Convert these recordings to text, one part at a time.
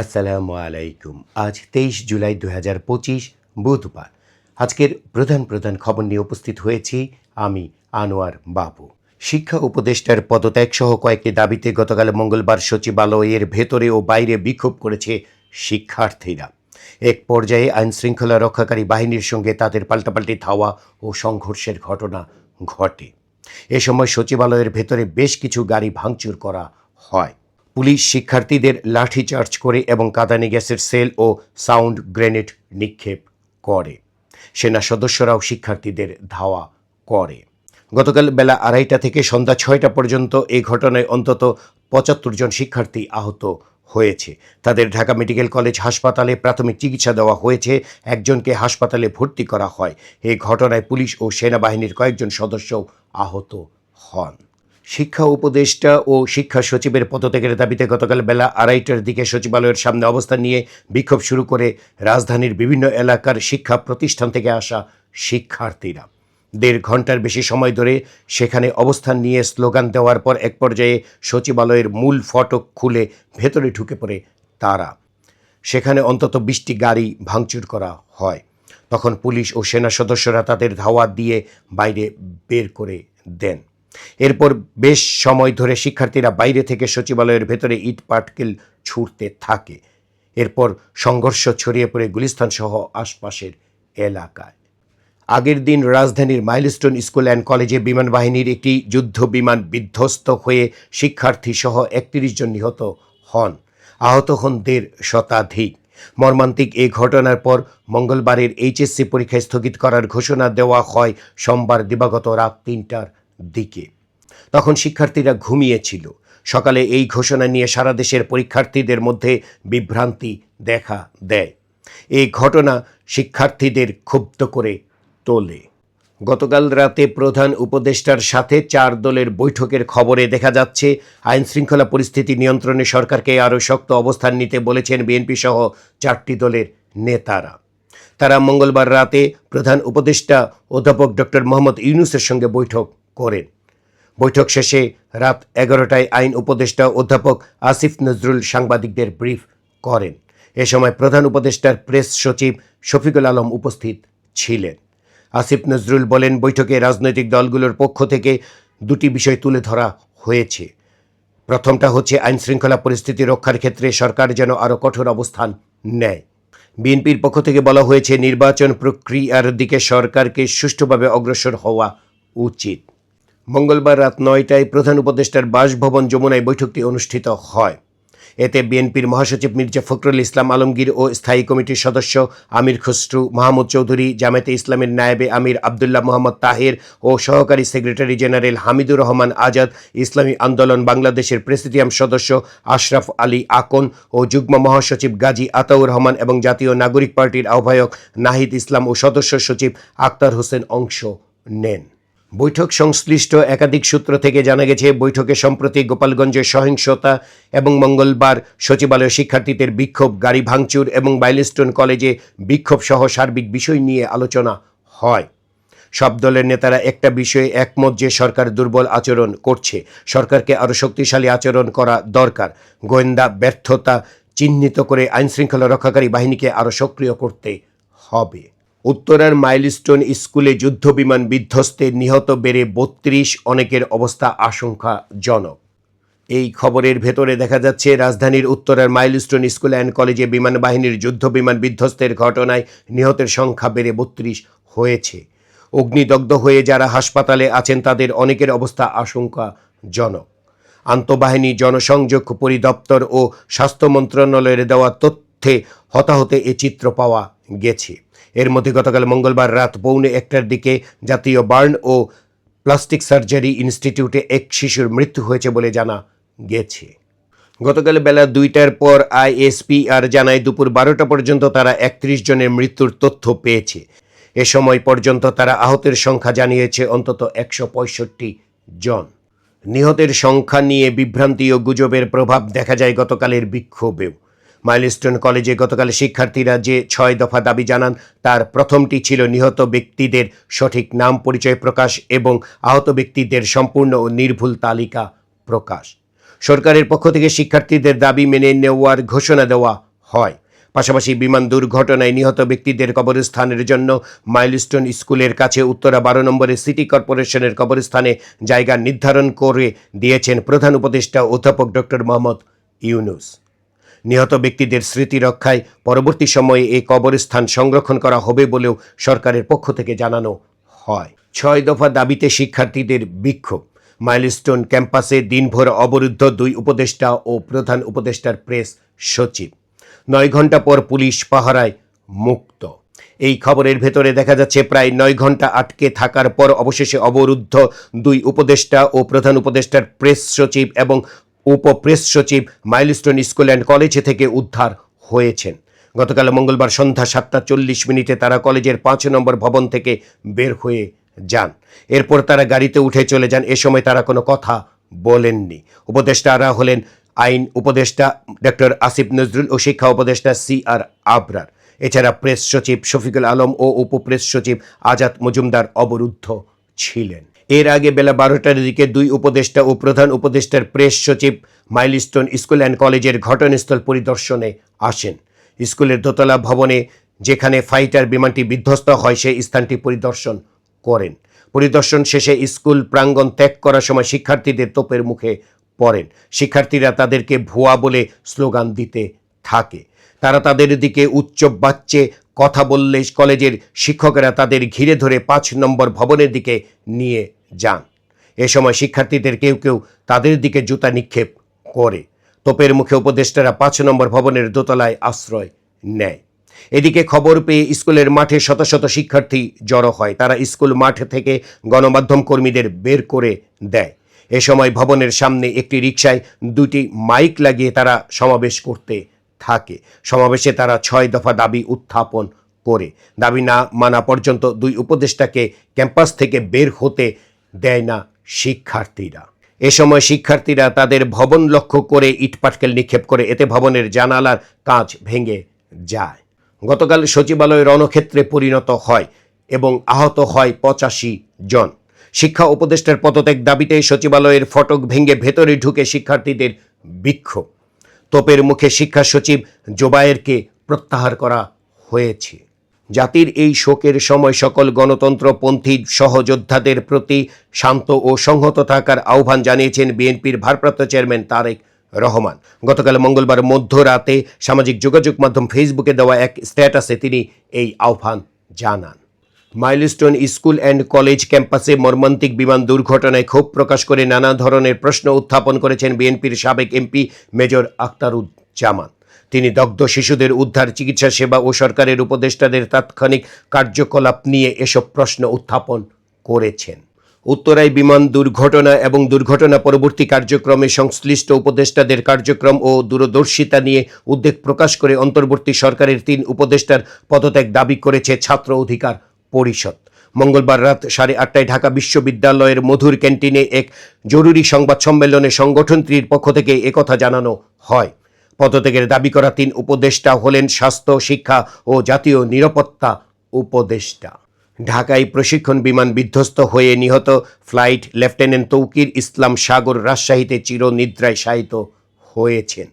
আসসালামু আলাইকুম। আজ তেইশ জুলাই দু হাজার পঁচিশ, বুধবার। আজকের প্রধান প্রধান খবর নিয়ে উপস্থিত হয়েছি আমি, আনোয়ার বাবু। শিক্ষা উপদেষ্টার পদত্যাগ সহ কয়েকটি দাবিতে গতকাল মঙ্গলবার সচিবালয়ের ভেতরে ও বাইরে বিক্ষোভ করেছে শিক্ষার্থীরা। এক পর্যায়ে আইন শৃঙ্খলা রক্ষাকারী বাহিনীর সঙ্গে তাদের পাল্টাপাল্টি ধাওয়া ও সংঘর্ষের ঘটনা ঘটে। এ সময় সচিবালয়ের ভেতরে বেশ কিছু গাড়ি ভাঙচুর করা হয়। পুলিশ শিক্ষার্থীদের লাঠিচার্জ করে এবং কাঁদানে গ্যাসের সেল ও সাউন্ড গ্রেনেড নিক্ষেপ করে। সেনা সদস্যরাও শিক্ষার্থীদের ধাওয়া করে। গতকাল বেলা আড়াইটা থেকে সন্ধ্যা ছয়টা পর্যন্ত এই ঘটনায় অন্তত পঁচাত্তর জন শিক্ষার্থী আহত হয়েছে। তাদের ঢাকা মেডিকেল কলেজ হাসপাতালে প্রাথমিক চিকিৎসা দেওয়া হয়েছে। একজনকে হাসপাতালে ভর্তি করা হয়। এই ঘটনায় পুলিশ ও সেনাবাহিনীর কয়েকজন সদস্য আহত হন। শিক্ষা উপদেষ্টা ও শিক্ষা সচিবের পদত্যাগের দাবিতে গতকাল বেলা আড়াইটার দিকে সচিবালয়ের সামনে অবস্থান নিয়ে বিক্ষোভ শুরু করে রাজধানীর বিভিন্ন এলাকার শিক্ষা প্রতিষ্ঠান থেকে আসা শিক্ষার্থীরা। দেড় ঘণ্টার বেশি সময় ধরে সেখানে অবস্থান নিয়ে স্লোগান দেওয়ার পর এক পর্যায়ে সচিবালয়ের মূল ফটক খুলে ভেতরে ঢুকে পড়ে তারা। সেখানে অন্তত বিশটি গাড়ি ভাঙচুর করা হয়। তখন পুলিশ ও সেনা সদস্যরা তাদের ধাওয়া দিয়ে বাইরে বের করে দেন। এরপর বেশ সময় ধরে শিক্ষার্থীরা বাইরে থেকে সচিবালয়ের ভেতরে ইট পাটকেল ছুটতে থাকে। এরপর সংঘর্ষ ছড়িয়ে পড়ে গুলিস্তান সহ আশপাশের এলাকায়। আগের দিন রাজধানীর মাইলস্টোন স্কুল অ্যান্ড কলেজে বিমান বাহিনীর একটি যুদ্ধ বিমান বিধ্বস্ত হয়ে শিক্ষার্থী সহ একত্রিশ জন নিহত হন। আহত হন দেড় শতাধিক। মর্মান্তিক এই ঘটনার পর মঙ্গলবারের এইচএসসি পরীক্ষা স্থগিত করার ঘোষণা দেওয়া হয়। সোমবার দিবাগত রাত তিনটার দিকে। তখন শিক্ষার্থীরা ঘুমিয়েছিল। সকালে এই ঘোষণা নিয়ে সারা দেশের পরীক্ষার্থীদের মধ্যে বিভ্রান্তি দেখা দেয়। এই ঘটনা শিক্ষার্থীদের ক্ষুব্ধ করে তোলে। গতকাল রাতে প্রধান উপদেষ্টার সাথে চার দলের বৈঠকের খবরে দেখা যাচ্ছে আইন শৃঙ্খলা পরিস্থিতি নিয়ন্ত্রণে সরকারকে আরও শক্ত অবস্থান নিতে বলেছেন বিএনপি সহ চারটি দলের নেতারা। তারা মঙ্গলবার রাতে প্রধান উপদেষ্টা অধ্যাপক ডক্টর মোহাম্মদ ইউনুসের সঙ্গে বৈঠক করেন। বৈঠক শেষে রাত এগারোটায় আইন উপদেষ্টা অধ্যাপক আসিফ নজরুল সাংবাদিকদের ব্রিফ করেন। এ সময় প্রধান উপদেষ্টার প্রেস সচিব শফিকুল আলম উপস্থিত ছিলেন। আসিফ নজরুল বলেন, বৈঠকে রাজনৈতিক দলগুলোর পক্ষ থেকে দুটি বিষয় তুলে ধরা হয়েছে। প্রথমটা হচ্ছে আইন শৃঙ্খলা পরিস্থিতি রক্ষার ক্ষেত্রে সরকার যেন আরও কঠোর অবস্থান নেয়। বিএনপির পক্ষ থেকে বলা হয়েছে, নির্বাচন প্রক্রিয়ার দিকে সরকারকে সুষ্ঠুভাবে অগ্রসর হওয়া উচিত। মঙ্গলবার রাত নয়টায় প্রধান উপদেষ্টার বাসভবন যমুনায় বৈঠকটি অনুষ্ঠিত হয়। এতে বিএনপির মহাসচিব মির্জা ফখরুল ইসলাম আলমগীর ও স্থায়ী কমিটির সদস্য আমির খসরু, মাহমুদ চৌধুরী জামাতে ইসলামের নায়েবে আমির আবদুল্লাহ মোহাম্মদ তাহের ও সহকারী সেক্রেটারি জেনারেল হামিদুর রহমান আজাদ, ইসলামী আন্দোলন বাংলাদেশের প্রেসিডিয়াম সদস্য আশরাফ আলী আকন ও যুগ্ম মহাসচিব গাজী আতাউর রহমান এবং জাতীয় নাগরিক পার্টির আহ্বায়ক নাহিদ ইসলাম ও সদস্য সচিব আক্তার হোসেন অংশ নেন। বৈঠক সংশ্লিষ্ট একাধিক সূত্র থেকে জানা গেছে, বৈঠকে সম্প্রতি গোপালগঞ্জের সহিংসতা এবং মঙ্গলবার সচিবালয় শিক্ষার্থীদের বিক্ষোভ, গাড়ি ভাঙচুর এবং বাইলিস্টন কলেজে বিক্ষোভ সহ সার্বিক বিষয় নিয়ে আলোচনা হয়। সব দলের নেতারা একটা বিষয়ে একমত যে সরকার দুর্বল আচরণ করছে। সরকারকে আরও শক্তিশালী আচরণ করা দরকার। গোয়েন্দা ব্যর্থতা চিহ্নিত করে আইনশৃঙ্খলা রক্ষাকারী বাহিনীকে আরও সক্রিয় করতে হবে। উত্তরার মাইলস্টোন স্কুলে যুদ্ধবিমান বিধ্বস্তে নিহত বেড়ে বত্রিশ অনেকের অবস্থা আশঙ্কাজনক। এই খবরের ভেতরে দেখা যাচ্ছে, রাজধানীর উত্তরার মাইলস্টোন স্কুল অ্যান্ড কলেজে বিমান বাহিনীর যুদ্ধ বিমান বিধ্বস্তের ঘটনায় নিহতের সংখ্যা বেড়ে বত্রিশ হয়েছে। অগ্নিদগ্ধ হয়ে যারা হাসপাতালে আছেন, তাদের অনেকের অবস্থা আশঙ্কাজনক। আন্তঃবাহিনী জনসংযোগ পরিদপ্তর ও স্বাস্থ্য মন্ত্রণালয়ের দেওয়া তথ্যে হতাহতে এ চিত্র পাওয়া গেছে। এর মধ্যে গতকাল মঙ্গলবার রাত পৌনে একটার দিকে জাতীয় বার্ন ও প্লাস্টিক সার্জারি ইনস্টিটিউটে এক শিশুর মৃত্যু হয়েছে বলে জানা গেছে। গতকাল বেলা দুইটার পর আইএসপিআর জানায় দুপুর বারোটা পর্যন্ত তারা একত্রিশ জনের মৃত্যুর তথ্য পেয়েছে। এ সময় পর্যন্ত তারা আহতের সংখ্যা জানিয়েছে অন্তত একশো পঁয়ষট্টি জন। নিহতের সংখ্যা নিয়ে বিভ্রান্তি ও গুজবের প্রভাব দেখা যায় গতকালের বিক্ষোভেও। মাইলস্টোন কলেজে গতকাল শিক্ষার্থীরা যে ছয় দফা দাবি জানান, তার প্রথমটি ছিল নিহত ব্যক্তিদের সঠিক নাম, পরিচয় প্রকাশ এবং আহত ব্যক্তিদের সম্পূর্ণ ও নির্ভুল তালিকা প্রকাশ। সরকারের পক্ষ থেকে শিক্ষার্থীদের দাবি মেনে নেওয়ার ঘোষণা দেওয়া হয়। পাশাপাশি বিমান দুর্ঘটনায় নিহত ব্যক্তিদের কবরস্থানের জন্য মাইলস্টোন স্কুলের কাছে উত্তরা বারো নম্বরে সিটি কর্পোরেশনের কবরস্থানে জায়গা নির্ধারণ করে দিয়েছেন প্রধান উপদেষ্টা অধ্যাপক ডক্টর মোহাম্মদ ইউনুস। নিহত ব্যক্তিদের স্মৃতি রক্ষায় পরবর্তী সময়ে এই কবরস্থান সংরক্ষণ করা হবে বলেও সরকারের পক্ষ থেকে জানানো হয়। ছয় দফা দাবিতে শিক্ষার্থীদের বিক্ষোভ। মাইলস্টোন ক্যাম্পাসে দিনভর অবরুদ্ধ দুই উপদেষ্টা ও প্রধান উপদেষ্টার প্রেস সচিব। নয় ঘণ্টা পর পুলিশ পাহারায় মুক্ত। এই খবরের ভেতরে দেখা যাচ্ছে, প্রায় নয় ঘণ্টা আটকে থাকার পর অবশেষে অবরুদ্ধ দুই উপদেষ্টা ও প্রধান উপদেষ্টার প্রেস সচিব এবং উপপ্রেস সচিব মাইলস্টোন স্কুল অ্যান্ড কলেজ থেকে উদ্ধার হয়েছেন। গতকাল মঙ্গলবার সন্ধ্যা সাতটা চল্লিশ মিনিটে তারা কলেজের পাঁচ নম্বর ভবন থেকে বের হয়ে যান। এরপর তারা গাড়িতে উঠে চলে যান। এ সময় তারা কোনো কথা বলেননি। উপদেষ্টারা হলেন আইন উপদেষ্টা ডক্টর আসিফ নজরুল ও শিক্ষা উপদেষ্টা সি আর আবরার। এছাড়া প্রেস সচিব শফিকুল আলম ও উপপ্রেস সচিব আজাদ মজুমদার অবরুদ্ধ ছিলেন। এর আগে বেলা বারোটার দিকে দুই উপদেষ্টা ও প্রধান উপদেষ্টার প্রেস সচিব মাইলস্টোন স্কুল অ্যান্ড কলেজের ঘটনাস্থল পরিদর্শনে আসেন। স্কুলের দোতলা ভবনে যেখানে ফাইটার বিমানটি বিধ্বস্ত হয়, সেই স্থানটি পরিদর্শন করেন। পরিদর্শন শেষে স্কুল প্রাঙ্গণ ত্যাগ করার সময় শিক্ষার্থীদের তোপের মুখে পড়েন। শিক্ষার্থীরা তাদেরকে ভুয়া বলে স্লোগান দিতে থাকে। তারা তাদের দিকে উচ্চ বাচ্চে কথা বললে কলেজের শিক্ষকেরা তাদের ঘিরে ধরে পাঁচ নম্বর ভবনের দিকে নিয়ে যান। এ সময় শিক্ষার্থীদের কেউ কেউ তাদের দিকে জুতা নিক্ষেপ করে। তোপের মুখে উপদেষ্টারা পাঁচ নম্বর ভবনের দোতলায় আশ্রয় নেয়। এদিকে খবর পেয়ে স্কুলের মাঠে শত শত শিক্ষার্থী জড়ো হয়। তারা স্কুল মাঠ থেকে গণমাধ্যম কর্মীদের বের করে দেয়। এ সময় ভবনের সামনে একটি রিকশায় দুটি মাইক লাগিয়ে তারা সমাবেশ করতে থাকে। সমাবেশে তারা ছয় দফা দাবি উত্থাপন করে। দাবি না মানা পর্যন্ত দুই উপদেষ্টাকে ক্যাম্পাস থেকে বের হতে দেয় না শিক্ষার্থীরা। এ সময় শিক্ষার্থীরা তাদের ভবন লক্ষ্য করে ইটপাটকেল নিক্ষেপ করে, এতে ভবনের জানালার কাঁচ ভেঙে যায়। গতকাল সচিবালয় রণক্ষেত্রে পরিণত হয় এবং আহত হয় পঁচাশি জন। শিক্ষা উপদেষ্টার পদত্যাগ দাবিতে সচিবালয়ের ফটক ভেঙে ভেতরে ঢুকে শিক্ষার্থীদের বিক্ষোভ। তোপের মুখে শিক্ষা সচিব জোবায়েরকে প্রত্যাহার করা হয়েছে। জাতির এই শোকের সময় সকল গণতন্ত্রপন্থী সহযোদ্ধাদের প্রতি শান্ত ও সংহত থাকার আহ্বান জানিয়েছেন বিএনপির ভারপ্রাপ্ত চেয়ারম্যান তারেক রহমান। গতকাল মঙ্গলবার মধ্যরাতে সামাজিক যোগাযোগ মাধ্যম ফেসবুকে দেওয়া এক স্ট্যাটাসে তিনি এই আহ্বান জানান। মাইলস্টোন স্কুল অ্যান্ড কলেজ ক্যাম্পাসে মর্মান্তিক বিমান দুর্ঘটনায় ক্ষোভ প্রকাশ করে নানা ধরনের প্রশ্ন উত্থাপন করেছেন বিএনপির সাবেক এমপি মেজর আখতারুজ্জামান। তিনি দগ্ধ শিশুদের উদ্ধার, চিকিৎসা সেবা ও সরকারের উপদেষ্টাদের তাৎক্ষণিক কার্যকলাপ নিয়ে এসব প্রশ্ন উত্থাপন করেছেন। উত্তরায় বিমান দুর্ঘটনা এবং দুর্ঘটনা পরবর্তী কার্যক্রমে সংশ্লিষ্ট উপদেষ্টাদের কার্যক্রম ও দূরদর্শিতা নিয়ে উদ্বেগ প্রকাশ করে অন্তর্বর্তী সরকারের তিন উপদেষ্টার পদত্যাগ দাবি করেছে ছাত্র অধিকার পরিষদ। মঙ্গলবার রাত সাড়ে আটটায় ঢাকা বিশ্ববিদ্যালয়ের মধুর ক্যান্টিনে এক জরুরি সংবাদ সম্মেলনে সংগঠনটির পক্ষ থেকে একথা জানানো হয়। পদত্যাগের দাবি করা তিন উপদেষ্টা হলেন স্বাস্থ্য, শিক্ষা ও জাতীয় নিরাপত্তা উপদেষ্টা। ঢাকায় প্রশিক্ষণ বিমান বিধ্বস্ত হয়ে নিহত ফ্লাইট লেফটেন্যান্ট তৌকির ইসলাম সাগর রাজশাহীতে চিরনিদ্রায় শায়িত হয়েছেন।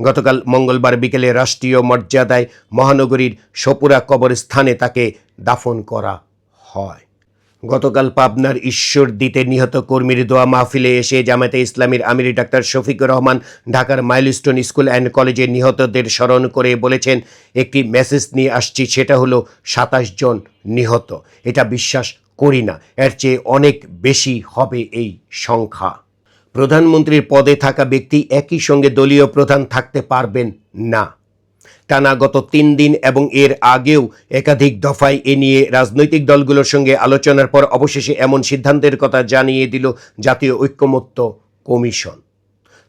গতকাল মঙ্গলবার বিকেলে রাষ্ট্রীয় মর্যাদায় মহানগরীর সপুরা কবরস্থানে তাকে দাফন করা হয়। গতকাল পাবনার ঈশ্বর দিতে নিহত কর্মীর দোয়া মাহফিলে এসে জামাতে ইসলামীর আমির ডাক্তার শফিকুর রহমান ঢাকার মাইলস্টোন স্কুল অ্যান্ড কলেজে নিহতদের স্মরণ করে বলেছেন, একটি মেসেজ নিয়ে আসছি, সেটা হলো সাতাশ জন নিহত। এটা বিশ্বাস করি না। এর চেয়ে অনেক বেশি হবে এই সংখ্যা। প্রধানমন্ত্রীর পদে থাকা ব্যক্তি একই সঙ্গে দলীয় প্রধান থাকতে পারবেন না। টানা গত তিন দিন এবং এর আগেও একাধিক দফায় এ নিয়ে রাজনৈতিক দলগুলোর সঙ্গে আলোচনার পর অবশেষে এমন সিদ্ধান্তের কথা জানিয়ে দিল জাতীয় ঐক্যমত্য কমিশন।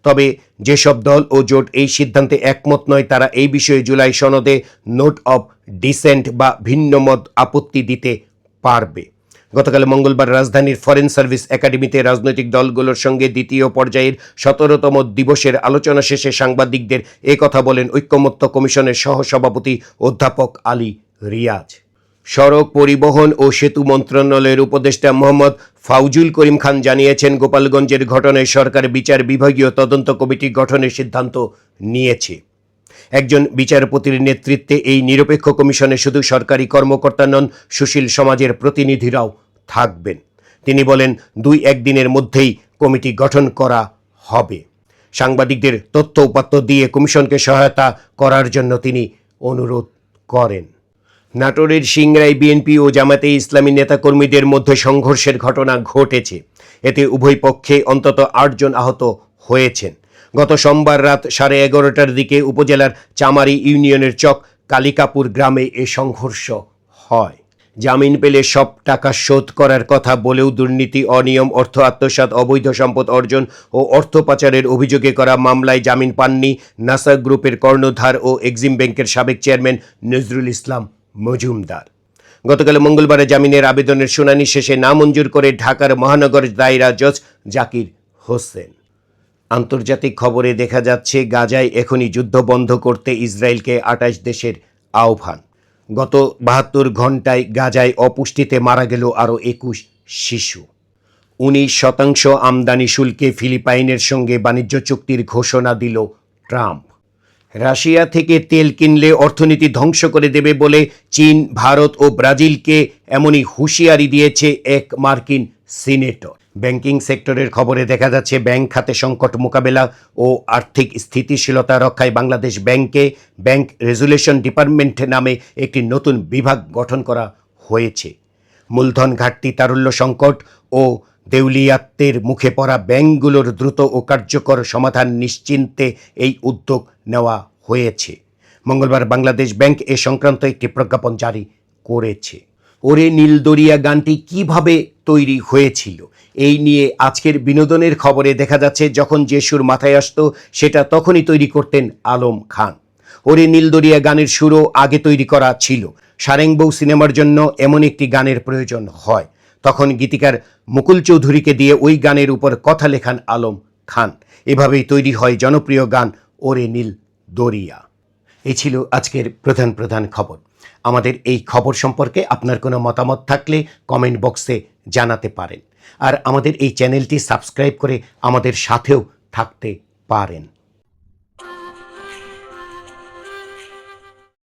তবে যেসব দল ও জোট এই সিদ্ধান্তে একমত নয়, তারা এই বিষয়ে জুলাই সনদে নোট অব ডিসেন্ট বা ভিন্নমত আপত্তি দিতে পারবে। গতকাল মঙ্গলবার রাজধানীর ফরেন সার্ভিস একাডেমিতে রাজনৈতিক দলগুলোর সঙ্গে দ্বিতীয় পর্যায়ের সতেরোতম দিবসের আলোচনা শেষে সাংবাদিকদের কথা বলেন ঐক্যমত্য কমিশনের সহসভাপতি অধ্যাপক আলী রিয়াজ। সড়ক পরিবহন ও সেতু মন্ত্রণালয়ের উপদেষ্টা মোহাম্মদ ফাউজুল করিম খান জানিয়েছেন, গোপালগঞ্জের ঘটনায় সরকার বিচার বিভাগীয় তদন্ত কমিটি গঠনের সিদ্ধান্ত নিয়েছে। একজন বিচারপতির নেতৃত্বে এই নিরপেক্ষ কমিশনে শুধু সরকারি কর্মকর্তা নন, সুশীল সমাজের প্রতিনিধিরাও থাকবেন। তিনি বলেন, দুই একদিনের মধ্যেই কমিটি গঠন করা হবে। সাংবাদিকদের তথ্য উপাত্ত দিয়ে কমিশনকে সহায়তা করার জন্য তিনি অনুরোধ করেন। নাটোরের সিংরাই বিএনপি ও জামাতে ইসলামী নেতাকর্মীদের মধ্যে সংঘর্ষের ঘটনা ঘটেছে। এতে উভয় পক্ষে অন্তত আটজন আহত হয়েছেন। গত সোমবার রাত সাড়ে এগারোটার দিকে উপজেলার চামারি ইউনিয়নের চক কালিকাপুর গ্রামে এ সংঘর্ষ হয়। জামিন পেলে সব টাকা শোধ করার কথা বলেও দুর্নীতি, অনিয়ম, অর্থ আত্মসাৎ, অবৈধ সম্পদ অর্জন ও অর্থ পাচারের অভিযোগে করা মামলায় জামিন পাননি নাসা গ্রুপের কর্ণধার ও এক্সিম ব্যাংকের সাবেক চেয়ারম্যান নজরুল ইসলাম মজুমদার। গতকাল মঙ্গলবারে জামিনের আবেদনের শুনানি শেষে নামঞ্জুর করে ঢাকার মহানগর দায়রা জজ জাকির হোসেন। আন্তর্জাতিক খবরে দেখা যাচ্ছে, গাজায় এখনই যুদ্ধ বন্ধ করতে ইসরায়েলকে আটাশ দেশের আহ্বান। গত বাহাত্তর ঘন্টায় গাজায় অপুষ্টিতে মারা গেল আরও একুশ শিশু। উনিশ শতাংশ আমদানি শুল্কে ফিলিপাইনের সঙ্গে বাণিজ্য চুক্তির ঘোষণা দিল ট্রাম্প। রাশিয়া থেকে তেল কিনলে অর্থনীতি ধ্বংস করে দেবে বলে চীন, ভারত ও ব্রাজিলকে এমনই হুঁশিয়ারি দিয়েছে এক মার্কিন সিনেটর। ব্যাংকিং সেক্টরের খবরে দেখা যাচ্ছে, ব্যাংক খাতে সংকট মোকাবেলা ও আর্থিক স্থিতিশীলতা রক্ষায় বাংলাদেশ ব্যাংকে ব্যাংক রেজুলেশন ডিপার্টমেন্ট নামে একটি নতুন বিভাগ গঠন করা হয়েছে। মূলধন ঘাটতি তারল্য সংকট ও দেউলিয়াত্বের মুখে পড়া ব্যাংকগুলোর দ্রুত ও কার্যকর সমাধান নিশ্চিন্তে এই উদ্যোগ নেওয়া হয়েছে। মঙ্গলবার বাংলাদেশ ব্যাংক এ সংক্রান্ত একটি প্রজ্ঞাপন জারি করেছে। ওরে নীলদরিয়া গানটি কীভাবে তৈরি হয়েছিল? এই নিয়ে আজকের বিনোদনের খবরে দেখা যাচ্ছে, যখন যে সুর মাথায় আসতো, সেটা তখনই তৈরি করতেন আলম খান। ওরে নীলদরিয়া গানের সুরও আগে তৈরি করা ছিল। সারেংবউ সিনেমার জন্য এমন একটি গানের প্রয়োজন হয়। তখন গীতিকার মুকুল চৌধুরীকে দিয়ে ওই গানের উপর কথা লেখান আলম খান। এভাবেই তৈরি হয় জনপ্রিয় গান, ওরে নীল দরিয়া এই ছিল আজকের প্রধান প্রধান খবর। আমাদের এই খবর সম্পর্কে আপনার কোনো মতামত থাকলে কমেন্ট বক্সে জানাতে পারেন। আর আমাদের এই চ্যানেলটি সাবস্ক্রাইব করে আমাদের সাথেও থাকতে পারেন।